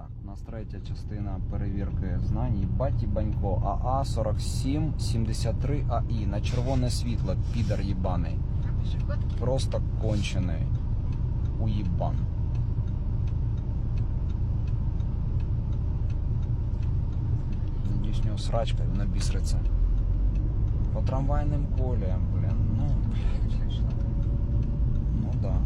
Так, у нас третя частина перевірки знань. Їбать Банько. АА 47 73 АІ. На червоне світло, підар їбаний. Просто кончений. Уїбан. Надіюсь, у нього срачка, вона бісриться. По трамвайним коліям, блін. Ну, ну да.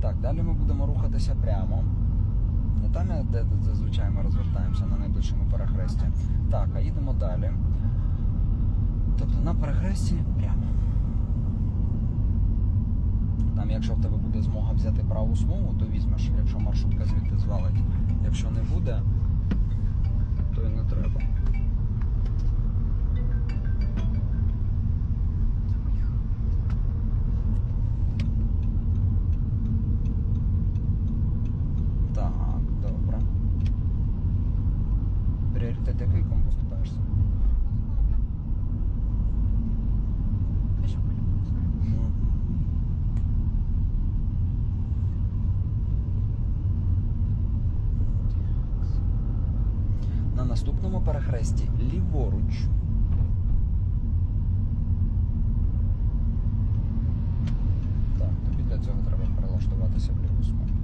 Так, далі ми будемо рухатися прямо. Не там, де зазвичай ми розвертаємося на найближчому перехресті. Так, а їдемо далі. Тобто на перехресті прямо. Там, якщо в тебе буде змога взяти праву смугу, то візьмеш, якщо маршрутка звідти звалить. Якщо не буде, то і не треба. Так, добре. Пріоритет який кому поступаєшся? Ну, На наступному перехресті ліворуч. Так, тобі для цього треба перелаштуватися в ліву смугу.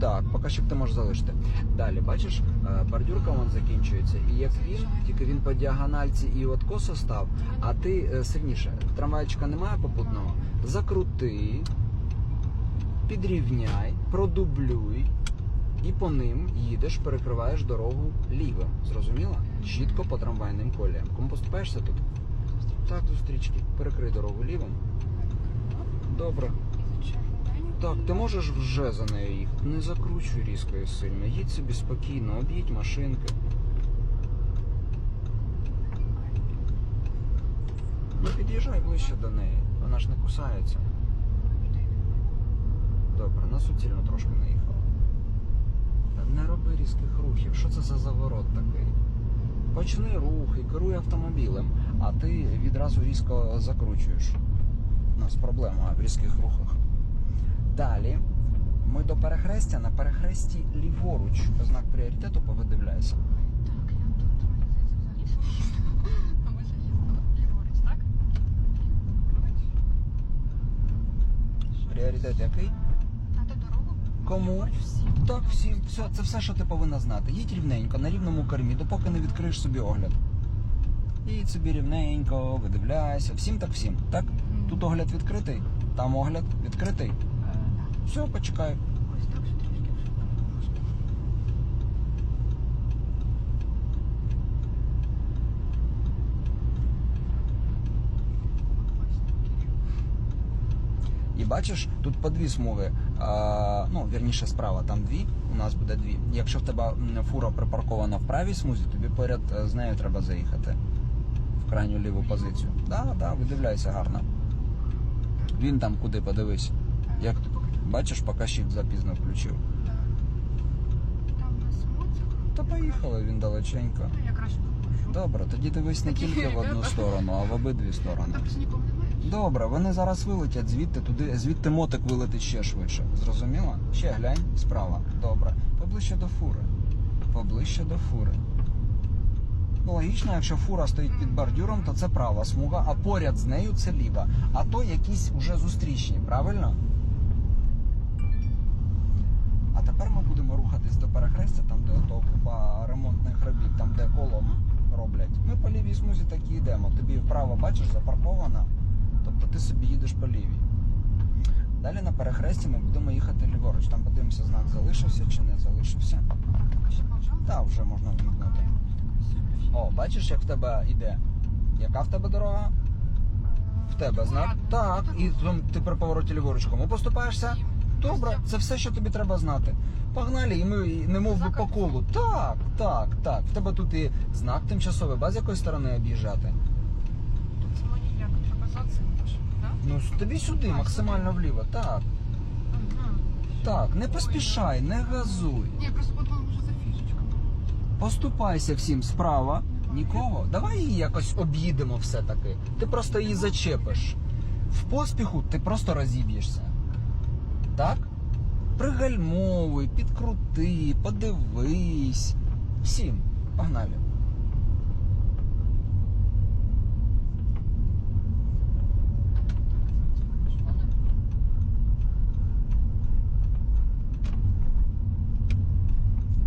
Так, покажчик ти можеш залишити. Далі, бачиш, е, бордюрка вон закінчується, і як він, тільки він по діагональці і от косо став, а ти е, сильніше. Трамвайчика немає попутного. Закрути, підрівняй, продублюй, і по ним їдеш, перекриваєш дорогу лівим. Зрозуміло? Чітко по трамвайним коліям. Кому поступаєшся тут? Так, зустрічки. Перекрий дорогу лівим. Добре. Так, ти можеш вже за нею їхати. Не закручуй різко і сильно. Їдь собі спокійно, об'їдь машинки. Ну під'їжджай ближче до неї. Вона ж не кусається. Добре, на суцільно трошки наїхала. Не роби різких рухів. Що це за заворот такий? Почни рух і керуй автомобілем, а ти відразу різко закручуєш. У нас проблема в різких рухах. Далі ми до перехрестя на перехресті ліворуч. Знак пріоритету повидивляйся. Так, я тут, взагалі. А ми ліворуч, так? Пріоритет який? Кому? Так, всім. Все, це все, що ти повинна знати. Їдь рівненько, на рівному кормі, допоки не відкриєш собі огляд. Їдь собі рівненько, видивляйся. Всім так всім. Так? Тут огляд відкритий, там огляд відкритий. Все, почекай. Так. І бачиш, тут по дві смуги. А, ну, вірніше, справа, там дві, у нас буде дві. Якщо в тебе фура припаркована в правій смузі, тобі поряд е, з нею треба заїхати в крайню ліву позицію. Так, да, да, видивляйся гарно. Він там куди подивись. Як бачиш, показчик запізно включив. Там у нас моцик. Та поїхали він далеченько. Ну, якраз попрошу. Добре, тоді дивись не тільки в одну сторону, а в обидві сторони. Так, ж нікого немає? Добре, вони зараз вилетять звідти туди, звідти мотик вилетить ще швидше. Зрозуміло? Ще глянь справа. Добре. Поближче до фури. Поближче до фури. Логічно, якщо фура стоїть під бордюром, то це права смуга, а поряд з нею це ліва. А то якісь уже зустрічні, правильно? Тепер ми будемо рухатись до перехрестя, там, де ото купа ремонтних робіт, там, де коло роблять. Ми по лівій смузі так і йдемо. Тобі вправо бачиш, запаркована. Тобто ти собі їдеш по лівій. Далі на перехресті ми будемо їхати ліворуч. Там подивимося, знак залишився чи не залишився. Так, вже можна вмикнути. О, бачиш, як в тебе йде? Яка в тебе дорога? В тебе знак? Так, і ти при повороті ліворуч кому поступаєшся? Добре, це все, що тобі треба знати. Погнали, і ми і не мов би по колу. Так, так, так. В тебе тут і знак тимчасовий, ба з якої сторони об'їжджати. Тут це мені як треба за цим да? Ну, тобі сюди, максимально вліво. Так, Ага. так, не поспішай, не газуй. Ні, просто подумала, може за фішечками. Поступайся всім справа. Нікого. Давай її якось об'їдемо все-таки. Ти просто її зачепиш. В поспіху ти просто розіб'єшся. Так? Пригальмовуй, підкрути, подивись. Всім. Погнали.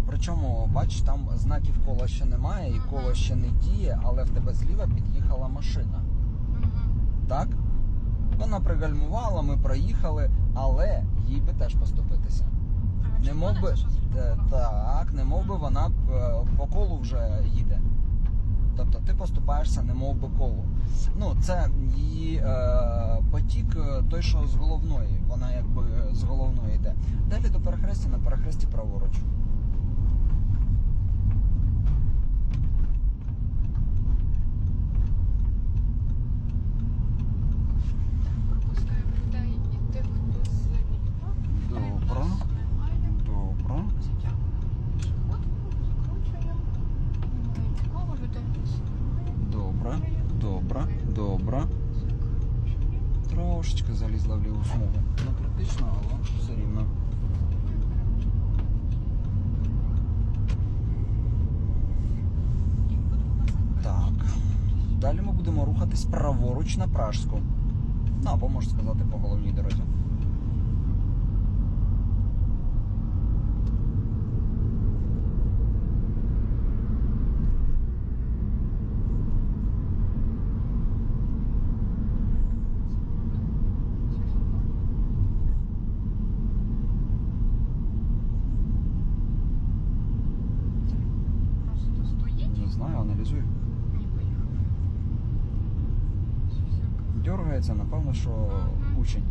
Причому, бач, там знаків кола ще немає, і коло ще не діє, але в тебе зліва під'їхала машина. Так? Вона пригальмувала, ми проїхали, але їй би теж поступитися. А, Не мов би, е, так, не мов би вона е, по колу вже їде. Тобто ти поступаєшся не мов би колу. Ну, це її е, потік е, той, що з головної. Вона якби з головної йде. Далі до перехрестя, на перехресті праворуч. Пропускаємо людей і тих, хто зліва. Добре. Нас немає. Добре. Затягуємо пішоходку, закручуємо. Немає нікого, людей нас немає. Добре. Добре. Добре. Закручуємо. Трошечки залізла в ліву смугу. Не критично, але все рівно. І будемо на це Так. Далі рухатись праворуч на Пражську. Ну, або можна сказати по головній дорозі. Просто стоїть. Не знаю, аналізую. Ні, поїхав. Всяке. Дергається, напевно, що учень.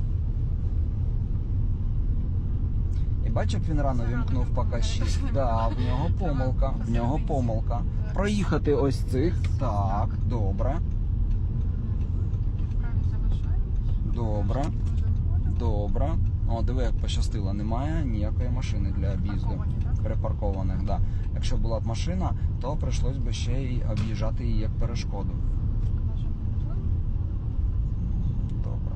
І бачив, він рано вімкнув покажчик. Да, в нього помилка. В нього помилка. Проїхати ось цих. Так, добре. Добре. Добре. О, диви, як пощастило. Немає ніякої машини для об'їзду. Парковані, так? Припаркованих, да. Якщо була б машина, то прийшлось би ще й об'їжджати її як перешкоду. Бажано тут. Добре.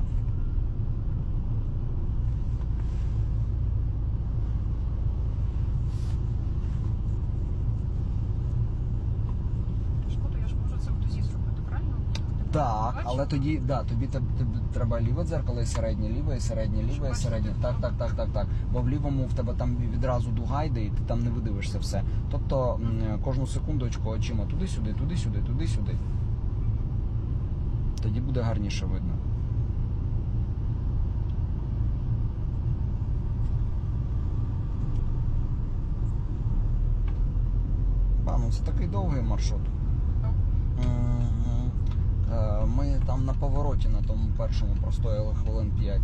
Шкода, я ж можу це в дозі зробити, правильно? Так, але тоді, да, тобі треба ліве дзеркало і середнє, ліве і середнє, ліве і середнє. Так, так, так, так, так. Бо в лівому в тебе там відразу дуга йде, і ти там не видивишся все. Тобто м, кожну секундочку очима туди-сюди, туди-сюди, туди-сюди. Тоді буде гарніше видно. Ба, ну це такий довгий маршрут. Мгм. Е, Ми там на повороті на тому першому простояли хвилин 5.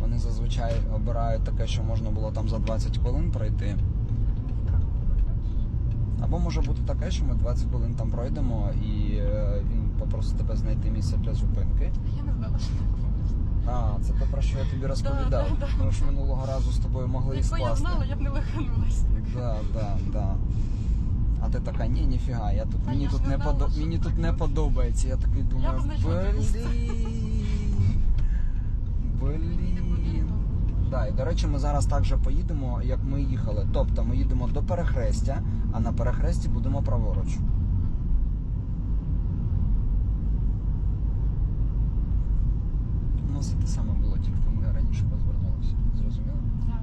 Вони зазвичай обирають таке, що можна було там за 20 хвилин пройти. Або може бути таке, що ми 20 хвилин там пройдемо і е, він попросить тебе знайти місце для зупинки. Я не знала, що так. А, це те, про що я тобі розповідав. да, да. Ми ж минулого разу з тобою могли і Якби я скласти. знала, я б не лиханулася. Да, да, да. А ти така, ні, ніфіга, я тут мені тут не не подо... мені тут не подобається. Я такий думаю, блін. Блін. Да, і до речі, ми зараз так же поїдемо, як ми їхали. Тобто ми їдемо до перехрестя, а на перехресті будемо праворуч. Ну, це те саме було, тільки ми раніше розвернулися. Зрозуміло? Так.